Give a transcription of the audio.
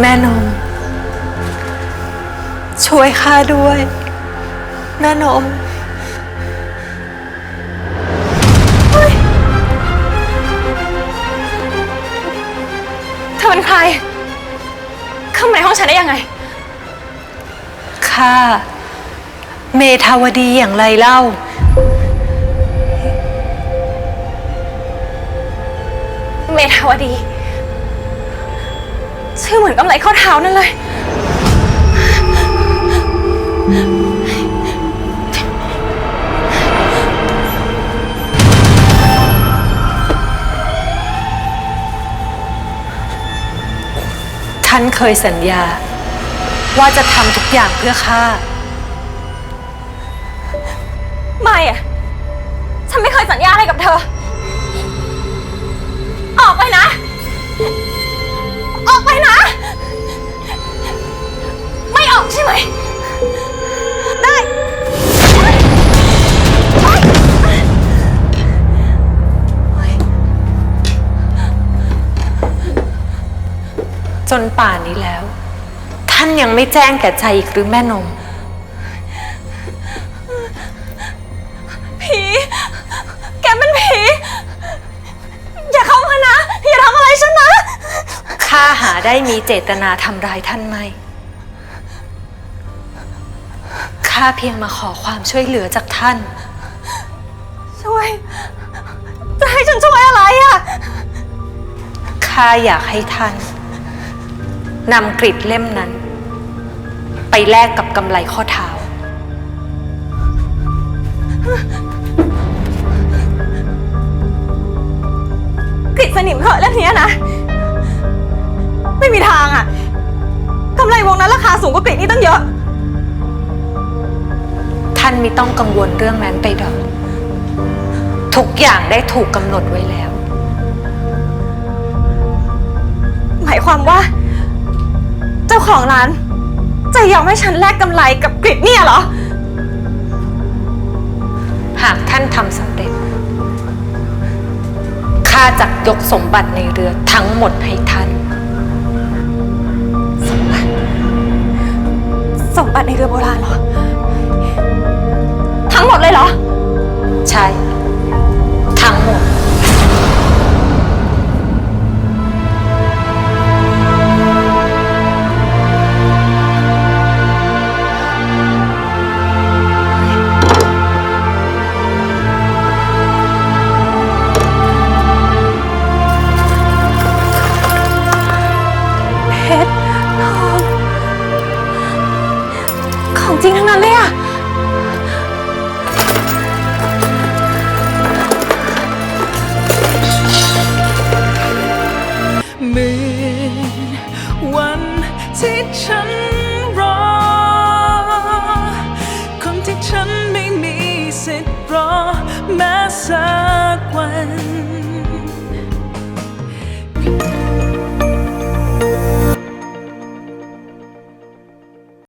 แม่นม ช่วยข้าด้วย แม่นมเธอเป็นใครเข้ามาในห้องฉันได้ยังไง ข้าเมธาวดีอย่างไรเล่า เมธาวดี ชื่อเหมือนกำไรข้อเท้านั่นเลยท่านเคยสัญญา ว่าจะทำทุกอย่างเพื่อข้า ไม่อะฉันไม่เคยสัญญาอะไรกับเธออ จนป่านนี้แล้ว ท่านยังไม่แจ้งแก่ใจอีกหรือแม่นม ผี แกเป็นผี อย่าเข้ามานะ อย่าทำอะไรฉันนะ ข้าหาได้มีเจตนาทำร้ายท่านไหม ข้าเพียงมาขอความช่วยเหลือจากท่าน ช่วย จะให้ฉันช่วยอะไรอะ ข้าอยากให้ท่าน นำกริดเล่มนั้น ไปแลกกับกำไรข้อเท้า กริดสนิมเหอะเรื่องเนี้ยนะ ไม่มีทางอะกำไรวงนั้นราคาสูงกว่ากริดนี่ตั้งเยอะ ท่านไม่ต้องกังวลเรื่องนั้นไปดอก ทุกอย่างได้ถูกกำหนดไว้แล้ว หมายความว่าเจ้าของร้าน จะยอมให้ฉันแลกกำไรกับกริดเนี่ยเหรอ หากท่านทำสำเร็จ ข้าจะยกสมบัติในเรือทั้งหมดให้ท่าน สมบัติในเรือโบราณเหรอ ทั้งหมดเลยเหรอ ใช่